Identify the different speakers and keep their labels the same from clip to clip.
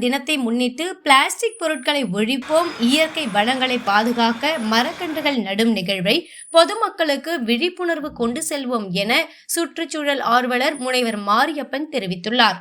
Speaker 1: தினத்தை முன்னிட்டு பிளாஸ்டிக் பொருட்களை ஒழிப்போம் இயற்கை வளங்களை பாதுகாக்க மரக்கன்றுகள் நடும் நிகழ்வை பொதுமக்களுக்கு விழிப்புணர்வு கொண்டு செல்வோம் என சுற்றுச்சூழல் ஆர்வலர் முனைவர் மாரியப்பன் தெரிவித்துள்ளார்.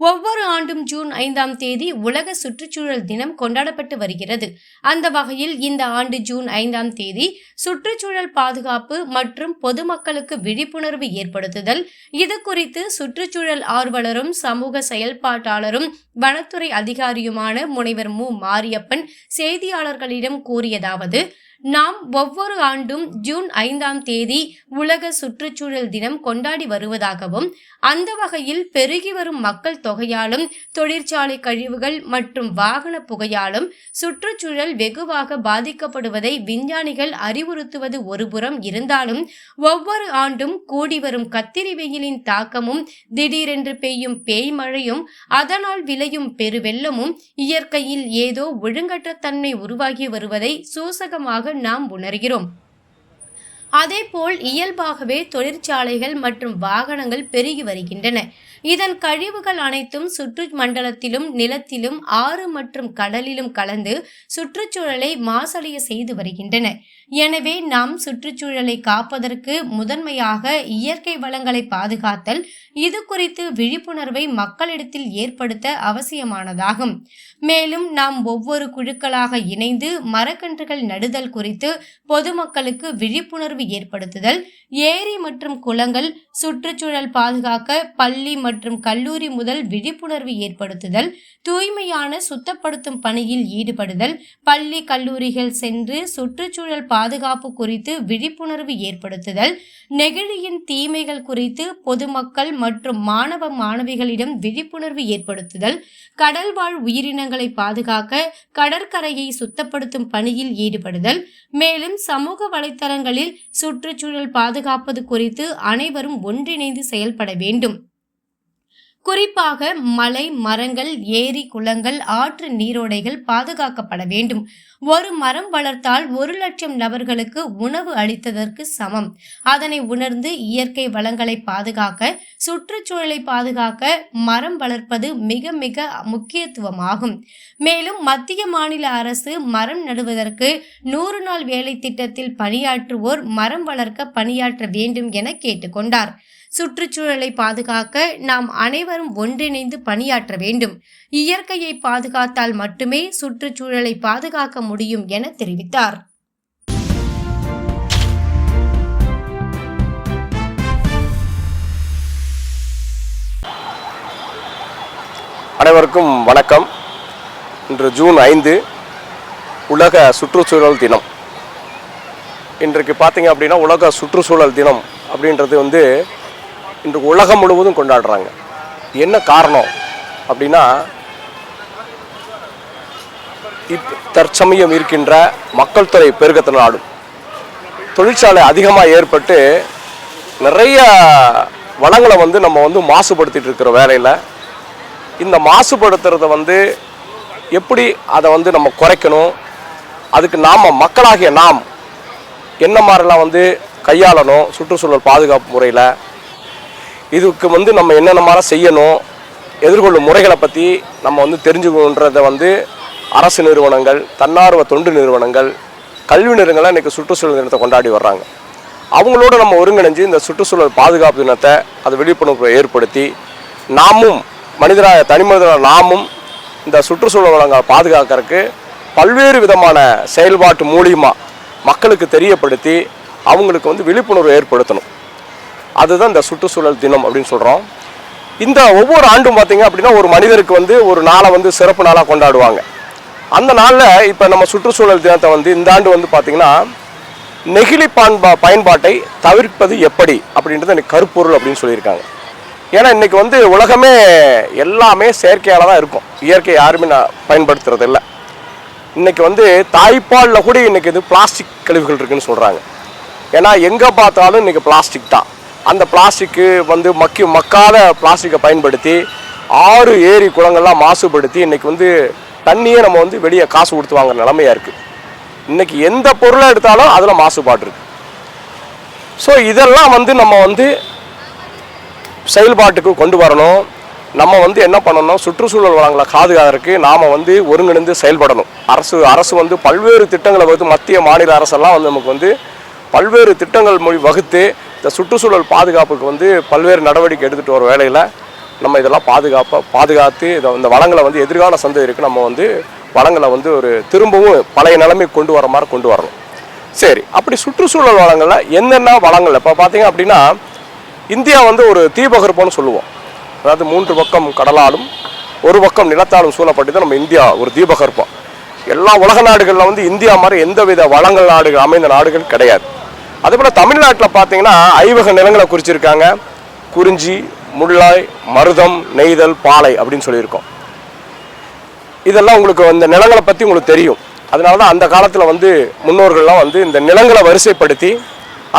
Speaker 1: ஒவ்வொரு ஆண்டும் ஜூன் ஐந்தாம் தேதி உலக சுற்றுச்சூழல் தினம் கொண்டாடப்பட்டு வருகிறது. அந்த வகையில் இந்த ஆண்டு ஜூன் ஐந்தாம் தேதி சுற்றுச்சூழல் பாதுகாப்பு மற்றும் பொதுமக்களுக்கு விழிப்புணர்வு ஏற்படுத்துதல் இது குறித்து சுற்றுச்சூழல் ஆர்வலரும் சமூக செயல்பாட்டாளரும் வனத்துறை அதிகாரியுமான முனைவர் மு. மாரியப்பன் செய்தியாளர்களிடம் கூறியதாவது நாம் ஒவ்வொரு ஆண்டும் ஜூன் ஐந்தாம் தேதி உலக சுற்றுச்சூழல் தினம் கொண்டாடி வருவதாகவும் அந்த வகையில் பெருகி வரும் மக்கள் தொகையாலும் தொழிற்சாலை கழிவுகள் மற்றும் வாகன புகையாலும் சுற்றுச்சூழல் வெகுவாக பாதிக்கப்படுவதை விஞ்ஞானிகள் அறிவுறுத்துவது ஒருபுறம் இருந்தாலும் ஒவ்வொரு ஆண்டும் கூடி வரும் கத்திரி வெயிலின் தாக்கமும் திடீரென்று பெய்யும் பேய் மழையும் அதனால் விளையும் பெருவெள்ளமும் இயற்கையில் ஏதோ ஒழுங்கற்ற தன்மை உருவாகி வருவதை சூசகமாக நாம் உணர்கிறோம். அதேபோல் இயல்பாகவே தொழிற்சாலைகள் மற்றும் வாகனங்கள் பெருகி வருகின்றன. இதன் கழிவுகள் அனைத்தும் சுற்று மண்டலத்திலும் நிலத்திலும் ஆறு மற்றும் கடலிலும் கலந்து சுற்றுச்சூழலை மாசடைய செய்து வருகின்றன. எனவே நாம் சுற்றுச்சூழலை காப்பதற்கு முதன்மையாக இயற்கை வளங்களை பாதுகாத்தல் இது குறித்து விழிப்புணர்வை மக்களிடத்தில் ஏற்படுத்த அவசியமானதாகும். மேலும் நாம் ஒவ்வொரு குழுக்களாக இணைந்து மரக்கன்றுகள் நடுதல் குறித்து பொதுமக்களுக்கு விழிப்புணர்வு ஏற்படுத்துதல் ஏரி மற்றும் குளங்கள் சுற்றுச்சூழல் பாதுகாக்க பள்ளி மற்றும் மற்றும் கல்லூரி முதல் விழிப்புணர்வு ஏற்படுத்துதல் தூய்மையான சுத்தப்படுத்தும் பணியில் ஈடுபடுதல் பள்ளி கல்லூரிகள் சென்று சுற்றுச்சூழல் பாதுகாப்பு குறித்து விழிப்புணர்வு ஏற்படுத்துதல் நெகிழியின் தீமைகள் குறித்து பொதுமக்கள் மற்றும் மாணவ மாணவிகளிடம் விழிப்புணர்வு ஏற்படுத்துதல் கடல்வாழ் உயிரினங்களை பாதுகாக்க கடற்கரையை சுத்தப்படுத்தும் பணியில் ஈடுபடுதல் மேலும் சமூக வலைத்தளங்களில் சுற்றுச்சூழல் பாதுகாப்பது குறித்து அனைவரும் ஒன்றிணைந்து செயல்பட வேண்டும். குறிப்பாக மலை மரங்கள் ஏரி குளங்கள் ஆற்று நீரோடைகள் பாதுகாக்கப்பட வேண்டும். ஒரு மரம் வளர்த்தால் ஒரு லட்சம் நபர்களுக்கு உணவு அளித்ததற்கு சமம். அதனை உணர்ந்து இயற்கை வளங்களை பாதுகாக்க சுற்றுச்சூழலை பாதுகாக்க மரம் வளர்ப்பது மிக மிக முக்கியத்துவமாகும். மேலும் மத்திய மாநில அரசு மரம் நடுவதற்கு நூறு நாள் வேலை திட்டத்தில் பணியாற்றுவோர் மரம் வளர்க்க பணியாற்ற வேண்டும் என கேட்டுக்கொண்டார். சுற்றுச்சூழலை பாதுகாக்க நாம் அனைவரும் ஒன்றிணைந்து பணியாற்ற வேண்டும். இயற்கையை பாதுகாத்தால் மட்டுமே சுற்றுச்சூழலை பாதுகாக்க முடியும் என தெரிவித்தார்.
Speaker 2: அனைவருக்கும் வணக்கம். இன்று ஜூன் ஐந்து உலக சுற்றுச்சூழல் தினம். இன்றைக்கு பார்த்தீங்க அப்படின்னா உலக சுற்றுச்சூழல் தினம் அப்படின்றது வந்து இன்று உலகம் முழுவதும் கொண்டாடுறாங்க. என்ன காரணம் அப்படின்னா இப் தற்சமயம் இருக்கின்ற மக்கள் தொகை பெருக்கத்தினாலும் தொழிற்சாலை அதிகமாக ஏற்பட்டு நிறைய வளங்களை வந்து நம்ம வந்து மாசுபடுத்திட்டு இருக்கிற வேலையில் இந்த மாசுபடுத்துறத வந்து எப்படி அதை வந்து நம்ம குறைக்கணும் அதுக்கு நாம் மக்களாகிய நாம் என்ன மாதிரிலாம் வந்து கையாளணும் சுற்றுச்சூழல் பாதுகாப்பு முறையில் இதுக்கு வந்து நம்ம என்னென்ன மாதிரி செய்யணும் எதிர்கொள்ளும் முறைகளை பற்றி நம்ம வந்து தெரிஞ்சுக்கணுன்றதை வந்து அரசு நிறுவனங்கள் தன்னார்வ தொண்டு நிறுவனங்கள் கல்வி நிறுவனங்கள்லாம் இன்றைக்கி சுற்றுச்சூழல் தினத்தை கொண்டாடி வர்றாங்க. அவங்களோட நம்ம ஒருங்கிணைஞ்சு இந்த சுற்றுச்சூழல் பாதுகாப்பு தினத்தை அது விழிப்புணர்வை ஏற்படுத்தி நாமும் மனிதராக தனி மனிதராக நாமும் இந்த சுற்றுச்சூழல் வளங்களை பாதுகாக்கிறதுக்கு பல்வேறு விதமான செயல்பாட்டு மூலியமாக மக்களுக்கு தெரியப்படுத்தி அவங்களுக்கு வந்து விழிப்புணர்வு ஏற்படுத்தணும். அதுதான் இந்த சுற்றுச்சூழல் தினம் அப்படின்னு சொல்கிறோம் இந்த ஒவ்வொரு ஆண்டும் பார்த்திங்க அப்படின்னா ஒரு மனிதருக்கு வந்து ஒரு நாளை வந்து சிறப்பு நாளாக கொண்டாடுவாங்க. அந்த நாளில் இப்போ நம்ம சுற்றுச்சூழல் தினத்தை வந்து இந்த ஆண்டு வந்து பார்த்திங்கன்னா நெகிழி பண்பா பயன்பாட்டை தவிர்ப்பது எப்படி அப்படின்றது எனக்கு கருப்பொருள் அப்படின்னு சொல்லியிருக்காங்க. ஏன்னா இன்றைக்கி வந்து உலகமே எல்லாமே செயற்கையால் தான் இருக்கும். இயற்கை யாருமே நான் பயன்படுத்துறது இல்லை இன்றைக்கி வந்து தாய்ப்பாலில் கூட இன்றைக்கி இது பிளாஸ்டிக் கழிவுகள் இருக்குதுன்னு சொல்கிறாங்க ஏன்னா எங்கே பார்த்தாலும் இன்றைக்கி பிளாஸ்டிக் தான். அந்த பிளாஸ்டிக்கு வந்து மக்கி மக்காத பிளாஸ்டிக்கை பயன்படுத்தி ஆறு ஏரி குளங்கள்லாம் மாசுபடுத்தி இன்றைக்கி வந்து தண்ணியே நம்ம வந்து வெளியே காசு கொடுத்து வாங்குற நிலமையாக இருக்குது இன்றைக்கி எந்த பொருளை எடுத்தாலும் அதில் மாசுபாடு இருக்குது ஸோ இதெல்லாம் வந்து நம்ம வந்து செயல்பாட்டுக்கு கொண்டு வரணும். நம்ம வந்து என்ன பண்ணணும்? சுற்றுச்சூழல் வளங்களை பாதுகாக்கிறதுக்கு நாம் வந்து ஒருங்கிணைந்து செயல்படணும். அரசு அரசு வந்து பல்வேறு திட்டங்களை வகுத்து மத்திய மாநில அரசெல்லாம் வந்து நமக்கு வந்து பல்வேறு திட்டங்கள் மொழி வகுத்து இந்த சுற்றுச்சூழல் பாதுகாப்புக்கு வந்து பல்வேறு நடவடிக்கை எடுத்துகிட்டு வர வேலையில் நம்ம இதெல்லாம் பாதுகாப்பாக பாதுகாத்து இதை இந்த வளங்களை வந்து எதிர்கால சந்ததிக்கு நம்ம வந்து வளங்களை வந்து ஒரு திரும்பவும் பழைய நிலைமைக்கு கொண்டு வர மாதிரி கொண்டு வரணும். சரி அப்படி சுற்றுச்சூழல் வளங்களில் என்னென்ன வளங்கள் இப்போ பார்த்தீங்க அப்படின்னா இந்தியா வந்து ஒரு தீபகற்பம்னு சொல்லுவோம். அதாவது மூன்று பக்கம் கடலாலும் ஒரு பக்கம் நிலத்தாலும் சூழப்பட்டு தான் நம்ம இந்தியா ஒரு தீபகற்பம். எல்லா உலக நாடுகளில் வந்து இந்தியா மாதிரி எந்தவித வளங்கள் நாடுகள் அமைந்த நாடுகள் கிடையாது. அதேபோல் தமிழ்நாட்டில் பார்த்தீங்கன்னா ஐவக நிலங்களை குறிச்சிருக்காங்க. குறிஞ்சி முள்ளாய் மருதம் நெய்தல் பாலை அப்படின்னு சொல்லியிருக்கோம். இதெல்லாம் உங்களுக்கு இந்த நிலங்களை பற்றி உங்களுக்கு தெரியும். அதனால தான் அந்த காலத்தில் வந்து முன்னோர்கள்லாம் வந்து இந்த நிலங்களை வரிசைப்படுத்தி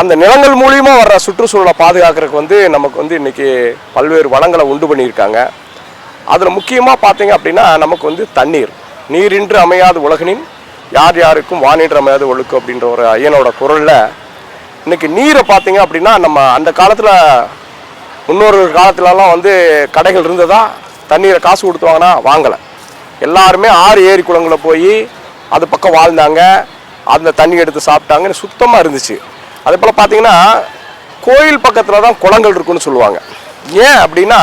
Speaker 2: அந்த நிலங்கள் மூலியமாக வர்ற சுற்றுச்சூழலை பாதுகாக்கிறதுக்கு வந்து நமக்கு வந்து இன்றைக்கி பல்வேறு வளங்களை உண்டு பண்ணியிருக்காங்க. அதில் முக்கியமாக பார்த்தீங்க அப்படின்னா நமக்கு வந்து தண்ணீர். நீரின்று அமையாத உலகினின் யார் யாருக்கும் வானின்று அமையாத ஒழுக்கு அப்படின்ற ஒரு ஐயனோட குரலில் இன்னைக்கு நீரை பார்த்தீங்க அப்படின்னா நம்ம அந்த காலத்தில் முன்னோர்கள் காலத்துலலாம் வந்து கடைகள் இருந்ததா? தண்ணீரை காசு கொடுத்து வாங்கினா வாங்கலை. எல்லாருமே ஆறு ஏரி குளங்களில் போய் அது பக்கம் வாழ்ந்தாங்க. அந்த தண்ணி எடுத்து சாப்பிட்டாங்க சுத்தமாக இருந்துச்சு. அதே போல் பார்த்தீங்கன்னா கோயில் பக்கத்தில் தான் குளங்கள் இருக்குன்னு சொல்லுவாங்க. ஏன் அப்படின்னா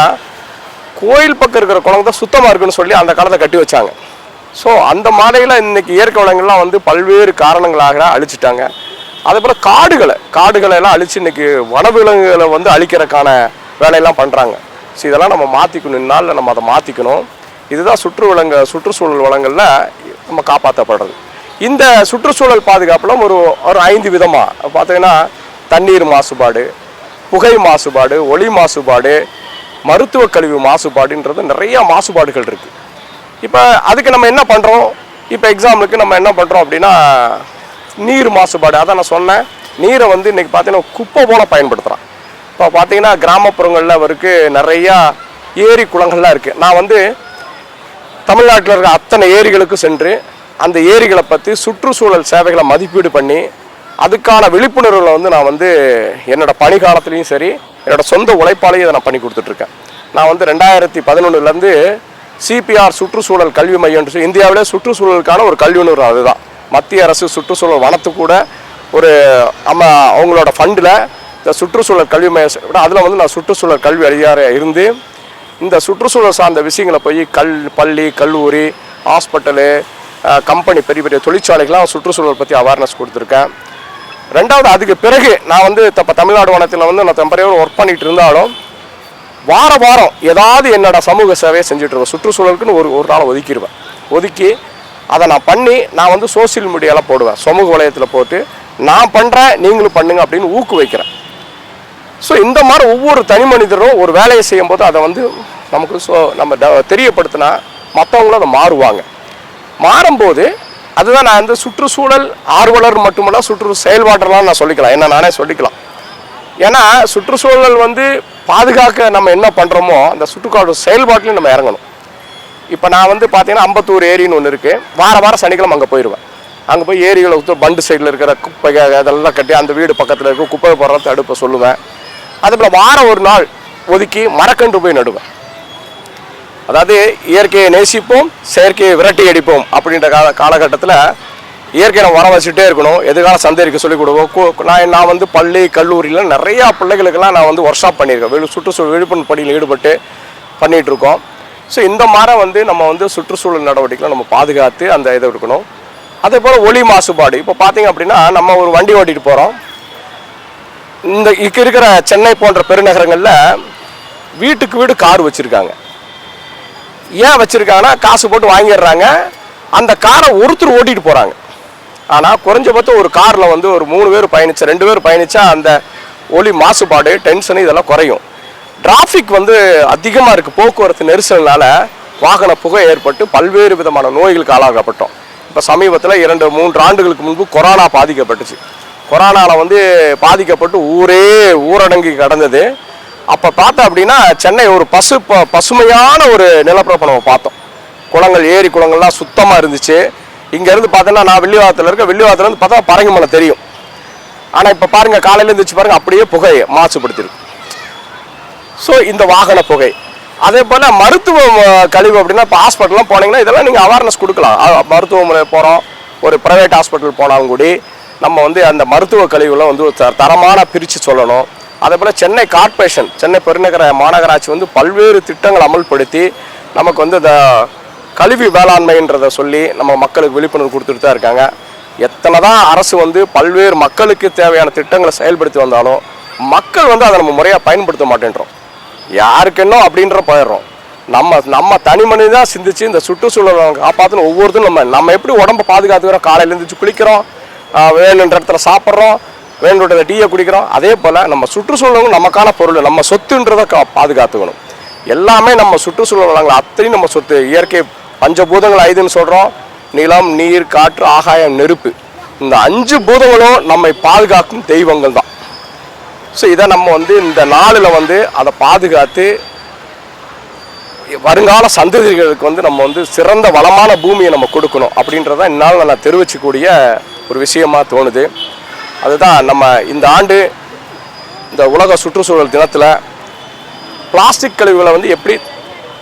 Speaker 2: கோயில் பக்கம் இருக்கிற குளம் தான் சுத்தமாக இருக்குன்னு சொல்லி அந்த காலத்தை கட்டி வச்சாங்க. ஸோ அந்த மாலையில் இன்னைக்கு இயற்கை வளங்கள்லாம் வந்து பல்வேறு காரணங்களாக அழிச்சிட்டாங்க. அதே போல் காடுகளை காடுகளை எல்லாம் அழிச்சு இன்னைக்கு வனவிலங்குகளை வந்து அழிக்கிறதுக்கான வேலையெல்லாம் பண்ணுறாங்க ஸோ இதெல்லாம் நம்ம மாற்றிக்கணும் இந்நாளில் நம்ம அதை மாற்றிக்கணும் இதுதான் சுற்று வளங்க சுற்றுச்சூழல் வளங்களில் நம்ம காப்பாற்றப்படுறது இந்த சுற்றுச்சூழல் பாதுகாப்பில் ஒரு ஒரு ஐந்து விதமாக பார்த்தீங்கன்னா தண்ணீர் மாசுபாடு புகை மாசுபாடு ஒளி மாசுபாடு மருத்துவ கழிவு மாசுபாடுன்றது நிறைய மாசுபாடுகள் இருக்குது இப்போ அதுக்கு நம்ம என்ன பண்ணுறோம் இப்போ எக்ஸாம்பிளுக்கு நம்ம என்ன பண்ணுறோம் அப்படின்னா நீர் மாசுபாடு. அதான் நான் சொன்னேன். நீரை வந்து இன்றைக்கி பார்த்தீங்கன்னா குப்பை போல பயன்படுத்துகிறான் இப்போ பார்த்தீங்கன்னா கிராமப்புறங்களில் அவருக்கு நிறையா ஏரி குளங்கள்லாம் இருக்குது நான் வந்து தமிழ்நாட்டில் இருக்க அத்தனை ஏரிகளுக்கு சென்று அந்த ஏரிகளை பற்றி சுற்றுச்சூழல் சேவைகளை மதிப்பீடு பண்ணி அதுக்கான விழிப்புணர்வுகளை வந்து நான் வந்து என்னோடய பணி காலத்துலேயும் சரி என்னோடய சொந்த உழைப்பாலையும் இதை நான் பண்ணி கொடுத்துட்ருக்கேன். நான் வந்து ரெண்டாயிரத்தி பதினொன்றுலேருந்து சிபிஆர் சுற்றுச்சூழல் கல்வி மையம் இந்தியாவிலே சுற்றுச்சூழலுக்கான ஒரு கல்வி நிறுவனம் அதுதான். மத்திய அரசு சுற்றுச்சூழல் வனத்து கூட ஒரு நம்ம அவங்களோட ஃபண்டில் இந்த சுற்றுச்சூழல் கல்வி மையம் அதில் வந்து நான் சுற்றுச்சூழல் கல்வி அதிகாரியாக இருந்து இந்த சுற்றுச்சூழல் சார்ந்த விஷயங்களை போய் கல் பள்ளி கல்லூரி ஹாஸ்பிட்டலு கம்பெனி பெரிய பெரிய தொழிற்சாலைகள்லாம் சுற்றுச்சூழல் பற்றி அவேர்னஸ் கொடுத்துருக்கேன். ரெண்டாவது அதுக்கு பிறகு நான் வந்து இப்போ தமிழ்நாடு வனத்தில் வந்து நான் டெம்பரரியாக ஒர்க் பண்ணிகிட்டு இருந்தாலும் வார வாரம் ஏதாவது என்னோட சமூக சேவையை செஞ்சுட்டு இருக்கேன் சுற்றுச்சூழலுக்குன்னு ஒரு ஒரு நாள் ஒதுக்கிடுவேன் ஒதுக்கி அதை நான் பண்ணி நான் வந்து சோஷியல் மீடியாவில் போடுவேன். சமூக வலையத்தில் போட்டு நான் பண்ணுறேன் நீங்களும் பண்ணுங்க அப்படின்னு ஊக்குவிக்கிறேன். ஸோ இந்த மாதிரி ஒவ்வொரு தனி மனிதரும் ஒரு வேலையை செய்யும்போது அதை வந்து நமக்கு ஸோ நம்ம தெரியப்படுத்தினா மற்றவங்களும் அதை மாறுவாங்க. மாறும்போது அதுதான் நான் வந்து சுற்றுச்சூழல் ஆர்வலர் மட்டுமல்ல சுற்று செயல்பாட்டெல்லாம் நான் சொல்லிக்கலாம். என்ன நானே சொல்லிக்கலாம். ஏன்னா சுற்றுச்சூழல் வந்து பாதுகாக்க நம்ம என்ன பண்ணுறோமோ அந்த சுற்றுக்காடு செயல்பாட்டிலையும் நம்ம இறங்கணும். இப்போ நான் வந்து பார்த்தீங்கன்னா அம்பத்தூர் ஏரின்னு ஒன்று இருக்குது வார வாரம் சனிக்கிழமை அங்கே போயிடுவேன் அங்கே போய் ஏரிகளை ஊற்று பண்டு சைடில் இருக்கிற குப்பை அதெல்லாம் கட்டி அந்த வீடு பக்கத்தில் இருக்க குப்பை போடுற தடுப்பை சொல்லுவேன். அதுபோல் வாரம் ஒரு நாள் ஒதுக்கி மரக்கன்று போய் நடுவேன். அதாவது இயற்கையை நேசிப்போம் செயற்கையை விரட்டி அடிப்போம் அப்படின்ற கால காலகட்டத்தில் இயற்கையை நம்ம வர வச்சுட்டே இருக்கணும். எதிர்கால சந்தேகிக்க சொல்லிக் கொடுவோம் நான் நான் வந்து பள்ளி கல்லூரியில் நிறையா பிள்ளைகளுக்கெல்லாம் நான் வந்து ஒர்க் ஷாப் பண்ணியிருக்கேன். வெளி சுற்றுச்சூழல் விழிப்புணர்வு பணியில் ஈடுபட்டு பண்ணிகிட்ருக்கோம் இருக்கோம். ஸோ இந்த மாதிரி வந்து நம்ம வந்து சுற்றுச்சூழல் நடவடிக்கைகளை நம்ம பாதுகாத்து அந்த இதை இருக்கணும் அதே போல் ஒளி மாசுபாடு. இப்போ பார்த்தீங்க அப்படின்னா நம்ம ஒரு வண்டி ஓட்டிகிட்டு போகிறோம் இந்த இங்கே இருக்கிற சென்னை போன்ற பெருநகரங்களில் வீட்டுக்கு வீடு கார் வச்சுருக்காங்க. ஏன் வச்சுருக்காங்கன்னா காசு போட்டு வாங்கிடுறாங்க. அந்த காரை ஒருத்தர் ஓட்டிகிட்டு போகிறாங்க ஆனால் குறைஞ்சபட்சம் ஒரு காரில் வந்து ஒரு மூணு பேர் பயணித்தா ரெண்டு பேர் பயணித்தா அந்த ஒளி மாசுபாடு டென்ஷன் இதெல்லாம் குறையும். டிராஃபிக் வந்து அதிகமாக இருக்குது போக்குவரத்து நெரிசல்னால வாகன புகை ஏற்பட்டு பல்வேறு விதமான நோய்களுக்கு ஆளாகப்பட்டோம் இப்போ சமீபத்தில் இரண்டு மூன்று ஆண்டுகளுக்கு முன்பு கொரோனா பாதிக்கப்பட்டுச்சு. கொரோனாவில் வந்து பாதிக்கப்பட்டு ஊரே ஊரடங்கி கடந்தது. அப்போ பார்த்தோம் அப்படின்னா சென்னை ஒரு பசு ப- பசுமையான ஒரு நிலப்பரப்பை நம்ம பார்த்தோம். குளங்கள் ஏரி குளங்கள்லாம் சுத்தமாக இருந்துச்சு. இங்கேருந்து பார்த்தோன்னா நான் வெள்ளிவாரத்தில் இருக்க வெள்ளிவாரத்துலேருந்து பார்த்தா பரங்கிமலை தெரியும். ஆனால் இப்போ பாருங்கள் காலையில் இருந்துச்சு பாருங்கள் அப்படியே புகை மாசுபடுத்திருக்கு. ஸோ இந்த வாகன புகை. அதே போல் மருத்துவ கழிவு அப்படின்னா இப்போ ஹாஸ்பிட்டல்லாம் போனீங்கன்னா இதெல்லாம் நீங்கள் அவேர்னஸ் கொடுக்கலாம். மருத்துவமனை போகிறோம் ஒரு ப்ரைவேட் ஹாஸ்பிட்டல் போனாலும் கூடி நம்ம வந்து அந்த மருத்துவ கழிவுகளை வந்து த- தரமான பிரித்து சொல்லணும். அதே போல் சென்னை கார்ப்பரேஷன் சென்னை பெருநகர மாநகராட்சி வந்து பல்வேறு திட்டங்கள் அமல்படுத்தி நமக்கு வந்து இந்த கழிவு வேளாண்மைன்றதை சொல்லி நம்ம மக்களுக்கு விழிப்புணர்வு கொடுத்துட்டு தான் இருக்காங்க. எத்தனை தான் அரசு வந்து பல்வேறு மக்களுக்கு தேவையான திட்டங்களை செயல்படுத்தி வந்தாலும் மக்கள் வந்து அதை நம்ம முறையாக பயன்படுத்த மாட்டேன்றோம். யாருக்கு என்ன அப்படின்ற போயிடுறோம் நம்ம நம்ம தனி மனிதன் தான் சிந்திச்சு இந்த சுற்றுச்சூழலை காப்பாற்றணும் ஒவ்வொருத்தரும் நம்ம நம்ம எப்படி உடம்ப பாதுகாத்துக்கிறோம்? காலையில் எழுந்திரிச்சு குளிக்கிறோம் வேணுன்ற இடத்துல சாப்பிட்றோம் வேணுன்ற டீயை குடிக்கிறோம். அதே போல் நம்ம சுற்றுச்சூழலும் நமக்கான பொருள். நம்ம சொத்துன்றதை கா பாதுகாத்துக்கணும். எல்லாமே நம்ம சுற்றுச்சூழல் வளங்கள் அத்தனையும் நம்ம சொத்து. இயற்கை பஞ்சபூதங்கள் ஐதுன்னு சொல்கிறோம் நிலம் நீர் காற்று ஆகாயம் நெருப்பு. இந்த அஞ்சு பூதங்களும் நம்மை பாதுகாக்கும் தெய்வங்கள் தான். ஸோ இதை நம்ம வந்து இந்த நாளில் வந்து அதை பாதுகாத்து வருங்கால சந்ததிகளுக்கு வந்து நம்ம வந்து சிறந்த வளமான பூமியை நம்ம கொடுக்கணும் அப்படின்றத இந்நாள் நான் தெரிவிக்கக்கூடிய ஒரு விஷயமாக தோணுது. அதுதான் நம்ம இந்த ஆண்டு இந்த உலக சுற்றுச்சூழல் தினத்தில் பிளாஸ்டிக் கழிவுகளை வந்து எப்படி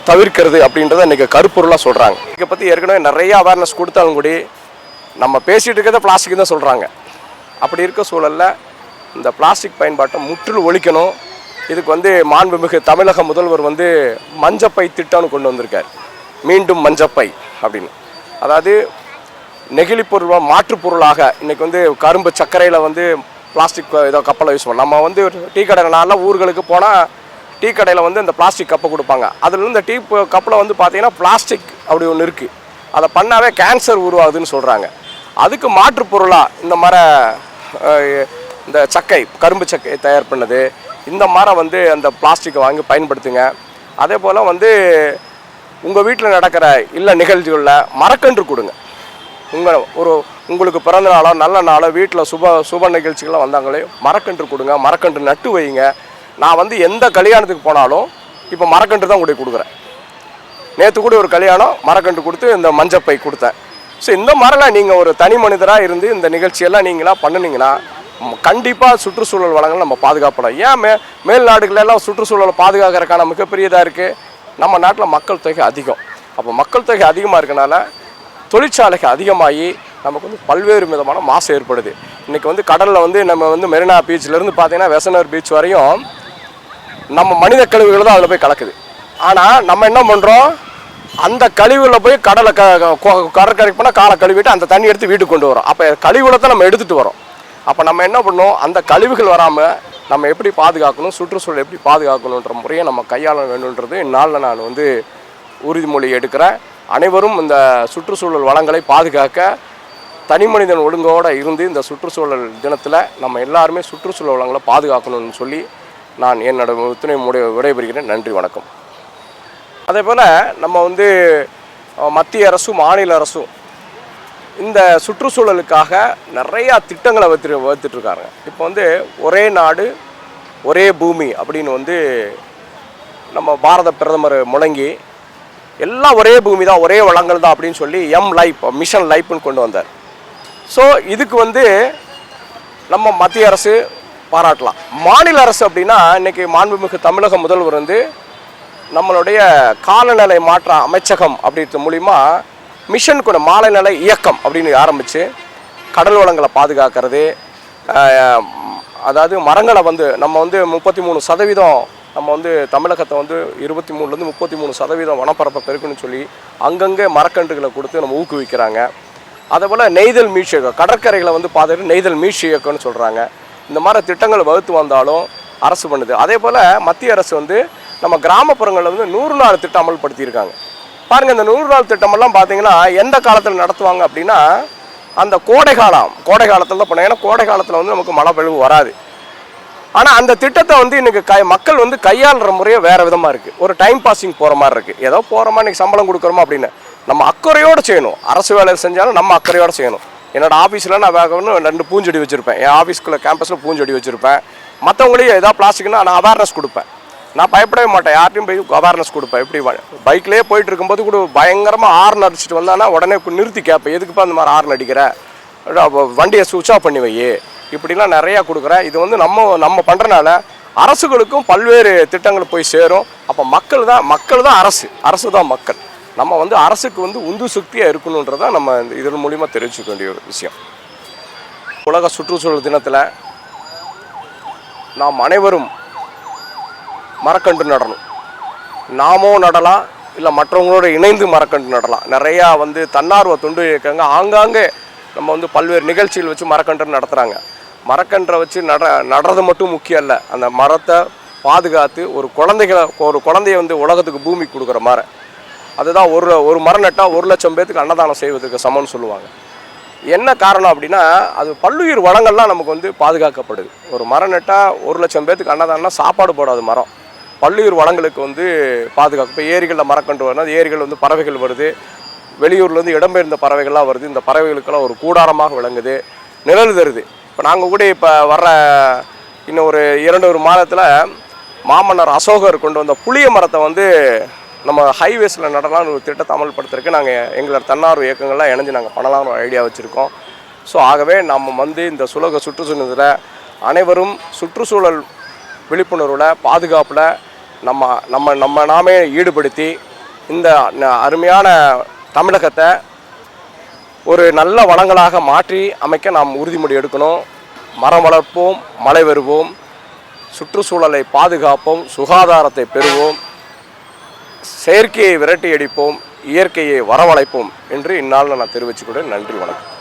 Speaker 2: தவிர்க்கிறது அப்படின்றத இன்றைக்கி கருப்பொருளாக சொல்கிறாங்க இதை பற்றி ஏற்கனவே நிறைய அவேர்னஸ் கொடுத்தாலும் கூட நம்ம பேசிகிட்டு இருக்கிறத பிளாஸ்டிக் தான் சொல்கிறாங்க அப்படி இருக்க சூழலில் இந்த பிளாஸ்டிக் பயன்பாட்டை முற்றிலும் ஒழிக்கணும். இதுக்கு வந்து மாண்புமிகு தமிழக முதல்வர் வந்து மஞ்சப்பை திட்டம்னு கொண்டு வந்திருக்கார். மீண்டும் மஞ்சப்பை அப்படின்னு. அதாவது நெகிழி பொருள் மாற்றுப் பொருளாக இன்றைக்கி வந்து கரும்பு சர்க்கரையில் வந்து பிளாஸ்டிக் ஏதோ கப்பலை யூஸ் பண்ணலாம். நம்ம வந்து டீ கடைனால ஊர்களுக்கு போனால் டீ கடையில் வந்து இந்த பிளாஸ்டிக் கப்பை கொடுப்பாங்க. அதில் இந்த டீ கப்பில் வந்து பார்த்தீங்கன்னா பிளாஸ்டிக் அப்படி ஒன்று இருக்குது அதை பண்ணாவே கேன்சர் உருவாகுதுன்னு சொல்கிறாங்க அதுக்கு மாற்றுப் பொருளாக இந்த மாதிரி இந்த சக்கை கரும்பு சக்கை தயார் பண்ணது. இந்த மாதிரி வந்து அந்த பிளாஸ்டிக்கை வாங்கி பயன்படுத்துங்க. அதே போல் வந்து உங்கள் வீட்டில் நடக்கிற இல்லை நிகழ்ச்சிகளில் மரக்கன்று கொடுங்க. உங்கள் ஒரு உங்களுக்கு பிறந்த நாளோ நல்ல நாளோ வீட்டில் சுப சுப நிகழ்ச்சிகள்லாம் வந்தாங்களே மரக்கன்று கொடுங்க. மரக்கன்று நட்டு வைங்க. நான் வந்து எந்த கல்யாணத்துக்கு போனாலும் இப்போ மரக்கன்று தான் கூட கொடுக்குறேன். நேற்று கூட ஒரு கல்யாணம் மரக்கன்று கொடுத்து இந்த மஞ்சப்பை கொடுத்தேன். ஸோ இந்த மாதிரிலாம் நீங்கள் ஒரு தனி மனிதராக இருந்து இந்த நிகழ்ச்சியெல்லாம் நீங்களாம் பண்ணுனீங்கன்னா கண்டிப்பாக சுற்றுச்சூழல் வளங்கள் நம்ம பாதுகாப்படும் ஏன் மே மேல் நாடுகளெல்லாம் சுற்றுச்சூழலை பாதுகாக்கிறதுக்கான மிகப்பெரியதாக இருக்குது நம்ம நாட்டில் மக்கள் தொகை அதிகம். அப்போ மக்கள் தொகை அதிகமாக இருக்கனால தொழிற்சாலைகள் அதிகமாகி நமக்கு வந்து பல்வேறு விதமான மாசு ஏற்படுது. இன்றைக்கி வந்து கடலில் வந்து நம்ம வந்து மெரினா பீச்லேருந்து பார்த்தீங்கன்னா வெசனர் பீச் வரையும் நம்ம மனித கழிவுகள் தான் அதில் போய் கலக்குது. ஆனால் நம்ம என்ன பண்ணுறோம் அந்த கழிவுல போய் கடலை க கடற்கரைக்கு போனால் காலை கழுவிட்டு அந்த தண்ணி எடுத்து வீட்டுக்கு கொண்டு வரோம் அப்போ கழிவுகளை தான் நம்ம எடுத்துகிட்டு வரோம் அப்போ நம்ம என்ன பண்ணோம்? அந்த கழிவுகள் வராமல் நம்ம எப்படி பாதுகாக்கணும்? சுற்றுச்சூழல் எப்படி பாதுகாக்கணுன்ற முறையை நம்ம கையாள வேணுன்றது இந்நாளில் நான் வந்து உறுதிமொழி எடுக்கிறேன். அனைவரும் இந்த சுற்றுச்சூழல் வளங்களை பாதுகாக்க தனி மனிதன் ஒழுங்கோடு இருந்து இந்த சுற்றுச்சூழல் தினத்தில் நம்ம எல்லாருமே சுற்றுச்சூழல் வளங்களை பாதுகாக்கணும்னு சொல்லி நான் என்னோட துணை முடி விடைபெறுகிறேன். நன்றி வணக்கம். அதே போல் நம்ம வந்து மத்திய அரசும் மாநில அரசும் இந்த சுற்றுச்சூழலுக்காக நிறையா திட்டங்களை வகுத்து வகுத்துட்ருக்காங்க. இப்போ வந்து ஒரே நாடு ஒரே பூமி அப்படின்னு வந்து நம்ம பாரத பிரதமர் முழங்கி எல்லாம் ஒரே பூமி தான் ஒரே வளங்கள் தான் அப்படின்னு சொல்லி எம் லைஃப் மிஷன் லைஃப்னு கொண்டு வந்தார். ஸோ இதுக்கு வந்து நம்ம மத்திய அரசு பாராட்டலாம். மாநில அரசு அப்படின்னா இன்றைக்கி மாண்புமிகு தமிழக முதல்வர் வந்து நம்மளுடைய காலநிலை மாற்ற அமைச்சகம் அப்படின்றது மூலிமா மிஷன் கூட மாலைநிலை இயக்கம் அப்படின்னு ஆரம்பித்து கடல் வளங்களை பாதுகாக்கிறது அதாவது மரங்களை வந்து நம்ம வந்து முப்பத்தி மூணு சதவீதம் நம்ம வந்து தமிழகத்தை வந்து இருபத்தி மூணுலேருந்து முப்பத்தி மூணு சதவீதம் வனப்பரப்பை பெருக்குன்னு சொல்லி அங்கங்கே மரக்கன்றுகளை கொடுத்து நம்ம ஊக்குவிக்கிறாங்க. அதே போல் நெய்தல் மீட்சி இயக்கம் கடற்கரைகளை வந்து பார்த்துட்டு நெய்தல் மீட்சி இயக்கம்னு சொல்கிறாங்க இந்த மாதிரி திட்டங்கள் வகுத்து வந்தாலும் அரசு பண்ணுது. அதே போல் மத்திய அரசு வந்து நம்ம கிராமப்புறங்களில் வந்து நூறு நாள் திட்டம் அமல்படுத்தியிருக்காங்க. பாருங்கள் இந்த நூறு நாள் திட்டமெல்லாம் பார்த்தீங்கன்னா எந்த காலத்தில் நடத்துவாங்க அப்படின்னா அந்த கோடை காலம் கோடை காலத்தில் தான் பண்ணுவாங்க. ஏன்னா கோடை காலத்தில் வந்து நமக்கு மழை பொழிவு வராது. ஆனால் அந்த திட்டத்தை வந்து இன்றைக்கி கை மக்கள் வந்து கையாளுற முறையே வேறு விதமாக இருக்குது ஒரு டைம் பாஸிங் போகிற மாதிரி இருக்குது ஏதோ போகிறோமா இன்றைக்கி சம்பளம் கொடுக்குறோமா அப்படின்னு. நம்ம அக்கறையோடு செய்யணும். அரசு வேலை செஞ்சாலும் நம்ம அக்கறையோடு செய்யணும். என்னோடய ஆஃபீஸில் நான் வேகம்னு ரெண்டு பூஞ்செடி வச்சுருப்பேன். என் ஆஃபீஸ்க்குள்ளே கேம்பஸில் பூஞ்செடி வச்சுருப்பேன். மற்றவங்களையும் ஏதாவது பிளாஸ்டிக்னா நான் அவேர்னஸ் கொடுப்பேன். நான் பயப்படவே மாட்டேன். யார்ட்டையும் போய் அவேர்னஸ் கொடுப்பேன். எப்படி பைக்லேயே போயிட்டு இருக்கும்போது கூட பயங்கரமாக ஆர்ன் அடிச்சிட்டு வந்தானா உடனே நிறுத்தி கேட்பேன் எதுக்குப்பா இந்த மாதிரி ஆர்ன் அடிக்கிற? வண்டியை சுவிச் ஆஃப் பண்ணி வை இப்படிலாம் நிறையா கொடுக்குறேன். இது வந்து நம்ம நம்ம பண்ணுறனால அரசுகளுக்கும் பல்வேறு திட்டங்கள் போய் சேரும். அப்போ மக்கள் தான் மக்கள் தான் அரசு. அரசு தான் மக்கள். நம்ம வந்து அரசுக்கு வந்து உந்து சக்தியாக இருக்கணுன்றதை நம்ம இந்த இதன் மூலிமா தெரிவிச்சுக்க வேண்டிய ஒரு விஷயம். உலக சுற்றுச்சூழல் தினத்தில் நாம் அனைவரும் மரக்கன்று நடணும். நாமும் நடலாம் இல்லை மற்றவங்களோட இணைந்து மரக்கன்று நடலாம். நிறையா வந்து தன்னார்வ தொண்டு இயக்கங்க. ஆங்காங்கே நம்ம வந்து பல்வேறு நிகழ்ச்சிகள் வச்சு மரக்கன்று நடத்துகிறாங்க மரக்கன்றை வச்சு நட நடுறது மட்டும் முக்கியம் இல்லை. அந்த மரத்தை பாதுகாத்து ஒரு குழந்தைகளை ஒரு குழந்தைய வந்து உலகத்துக்கு பூமி கொடுக்குற மாதிரி அதுதான் ஒரு ஒரு மரம் நட்டால் ஒரு லட்சம் பேத்துக்கு அன்னதானம் செய்வதற்கு சமம்னு சொல்லுவாங்க. என்ன காரணம் அப்படின்னா அது பல்லுயிர் வளங்கள்லாம் நமக்கு வந்து பாதுகாக்கப்படுது. ஒரு மரம் நட்டால் ஒரு லட்சம் பேத்துக்கு அன்னதானம்னா சாப்பாடு போடாது மரம். பல்லுயிர் வளங்களுக்கு வந்து பாதுகாப்பு இப்போ ஏரிகளில் மரக்கன்று வரணும் ஏரிகள் வந்து பறவைகள் வருது. வெளியூர்லேருந்து இடம்பெயர்ந்த பறவைகள்லாம் வருது. இந்த பறவைகளுக்கெல்லாம் ஒரு கூடாரமாக விளங்குது. நிழல் தருது. இப்போ நாங்கள் கூட இப்போ வர்ற இன்னும் ஒரு இரண்டு ஒரு மாதத்தில் மாமன்னர் அசோகர் கொண்டு வந்த புளிய மரத்தை வந்து நம்ம ஹைவேஸில் நடலாம்னு ஒரு திட்டத்தை அமல்படுத்துறதுக்கு நாங்கள் எங்களோட தன்னார்வ இயக்கங்கள்லாம் இணைஞ்சு நாங்கள் பண்ணலாம்னு ஒரு ஐடியா வச்சுருக்கோம். ஸோ ஆகவே நம்ம வந்து இந்த சுலக சுற்றுச்சூழலில் அனைவரும் சுற்றுச்சூழல் விழிப்புணர்வில் பாதுகாப்பில் நம்ம நம்ம நம்ம நாமே ஈடுபடுத்தி இந்த அருமையான தமிழகத்தை ஒரு நல்ல வளங்களாக மாற்றி அமைக்க நாம் உறுதிமொழி எடுக்கணும். மரம் வளர்ப்போம் மழை வருவோம் சுற்றுச்சூழலை பாதுகாப்போம் சுகாதாரத்தை பெறுவோம் செயற்கையை விரட்டி அடிப்போம் இயற்கையை வரவழைப்போம் என்று இந்நாளில் நான் தெரிவிச்சுக்கிறேன் நன்றி வணக்கம்.